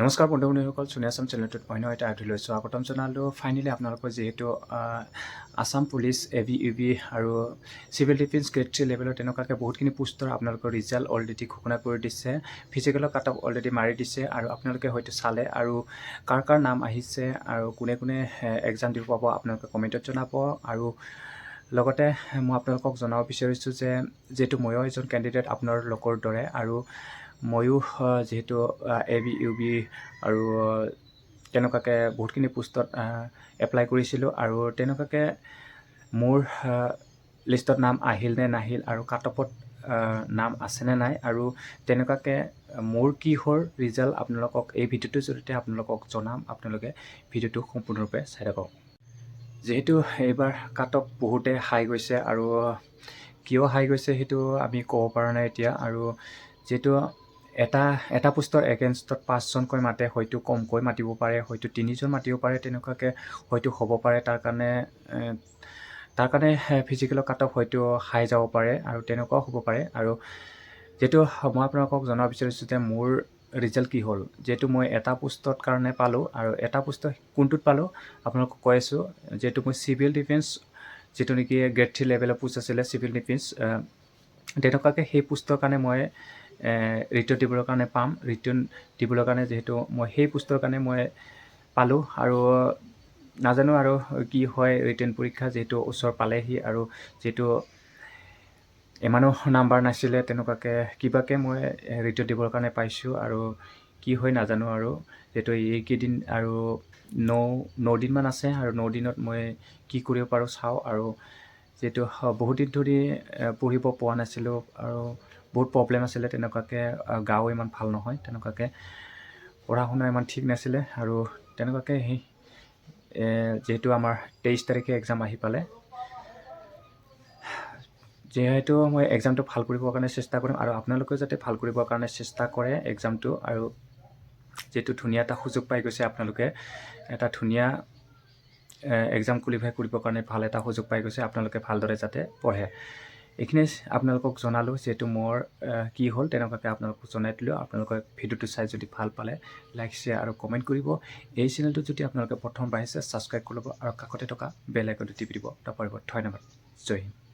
নমস্কাৰ বন্ধু বান্ধৱীসকল চুনীয়া আছাম চেনেলটোত অন্য এটা আগ্ৰহ লৈছোঁ স্বাগতম জনালোঁ। ফাইনেলি আপোনালোকৰ যিহেতু Assam police A B U B আৰু চিভিল ডিফেন্স গ্ৰেড থ্ৰী লেভেলত তেনেকুৱাকৈ বহুতখিনি পোষ্টৰ আপোনালোকৰ ৰিজাল্ট অলৰেডি ঘোষণা কৰি দিছে। ফিজিকেলৰ কাট অফ অলৰেডি মাৰি দিছে আৰু আপোনালোকে হয়তো চালে আৰু কাৰ কাৰ নাম আহিছে আৰু কোনে কোনে এক্সাম দিব পাব আপোনালোকে কমেণ্টত জনাব। আৰু লগতে, মই আপোনালোকক জনাব বিচাৰিছোঁ যে, যিহেতু ময়ো এজন কেণ্ডিডেট আপোনাৰ লগৰ দৰে আৰু ময়ো যিহেতু এ বি ইউ বি আৰু তেনেকুৱাকৈ বহুতখিনি পোষ্টত এপ্লাই কৰিছিলোঁ আৰু তেনেকুৱাকৈ মোৰ লিষ্টত নাম আহিল নে নাহিল আৰু কাট অফত নাম আছেনে নাই আৰু তেনেকুৱাকৈ মোৰ কিহৰ ৰিজাল্ট আপোনালোকক এই ভিডিঅ'টোৰ জৰিয়তে আপোনালোকক জনাম। আপোনালোকে ভিডিঅ'টো সম্পূৰ্ণৰূপে চাই থাকক। যিহেতু এইবাৰ কাট অফ বহুতে হাই গৈছে আৰু কিয় হাই গৈছে সেইটো আমি ক'ব পৰা নাই এতিয়া আৰু যিহেতু এটা এটা পোষ্টৰ এগেইনষ্টত পাঁচজনকৈ মাতে হয়তো কমকৈ মাতিব পাৰে হয়তো তিনিজন মাতিব পাৰে তেনেকুৱাকৈ হয়তো হ'ব পাৰে। তাৰ কাৰণে তাৰ কাৰণে ফিজিকেলৰ কাট অফ হয়তো হাই যাব পাৰে আৰু তেনেকুৱাও হ'ব পাৰে। আৰু যিহেতু মই আপোনালোকক জনাব বিচাৰিছোঁ যে মোৰ ৰিজাল্ট কি হ'ল যিহেতু মই এটা পোষ্টত কাৰণে পালোঁ আৰু এটা পোষ্ট কোনটোত পালোঁ আপোনালোকক কৈ আছোঁ যিহেতু মই চিভিল ডিফেন্স যিটো নেকি গ্ৰেড থ্ৰী লেভেলৰ পোষ্ট আছিলে চিভিল ডিফেন্স তেনেকুৱাকৈ সেই পোষ্টৰ কাৰণে মই ৰিটাৰ্ণ দিবৰ কাৰণে পাম। ৰিটাৰ্ণ দিবলৈ কাৰণে যিহেতু মই সেই পোষ্টৰ কাৰণে মই পালোঁ আৰু নাজানো আৰু কি হয় ৰিটাৰ্ণ পৰীক্ষা যিহেতু ওচৰ পালেহি আৰু যিহেতু ইমানো নাম্বাৰ নাছিলে তেনেকুৱাকৈ কিবাকৈ মই ৰিটাৰ্ণ দিবৰ কাৰণে পাইছোঁ আৰু কি হয় নাজানো আৰু। যিহেতু এইকেইদিন আৰু ন ন দিনমান আছে আৰু ন দিনত মই কি কৰিব পাৰোঁ চাওঁ আৰু যিহেতু বহুত দিন ধৰি পঢ়িব পোৱা নাছিলোঁ আৰু বহুত প্ৰব্লেম আছিলে, তেনেকুৱাকৈ গাও ইমান ভালো নহয়, তেনেকুৱাকৈ পঢ়া শুনা ইমান ঠিক নাছিলে আৰু তেনেকুৱাকৈ সেই যিহেতু আমাৰ তেইছ তাৰিখে এক্সাম আহি পালে, যিহেতু মই এক্সামটো ভালো কৰিবৰ কাৰণে চেষ্টা কৰিম আৰু আপোনালোকেও যাতে ভালো কৰিবৰ কাৰণে চেষ্টা কৰে এক্সামটো আৰু যিহেতু ধুনীয়া এটা সুযোগ পাই গৈছে আপোনালোকে, এটা ধুনীয়া এক্সাম কোৱালিফাই কৰিবৰ কাৰণে ভাল এটা সুযোগ পাই গৈছে আপোনালোকে ভালদৰে যাতে পঢ়ে। এইখিনি আপোনালোকক জনালোঁ যিহেতু মোৰ কি হ'ল তেনেকুৱাকৈ আপোনালোকক জনাই দিলোঁ। আপোনালোকে ভিডিঅ'টো চাই যদি ভাল পালে লাইক শ্বেয়াৰ আৰু কমেণ্ট কৰিব। এই চেনেলটো যদি আপোনালোকে প্ৰথমবাৰ আহিছে ছাবস্ক্ৰাইব কৰি ল'ব আৰু কাষতে থকা বেল আইকনটো টিপি দিব। পৰিৱৰ্তে ধন্যবাদ। জয় হিন্দ।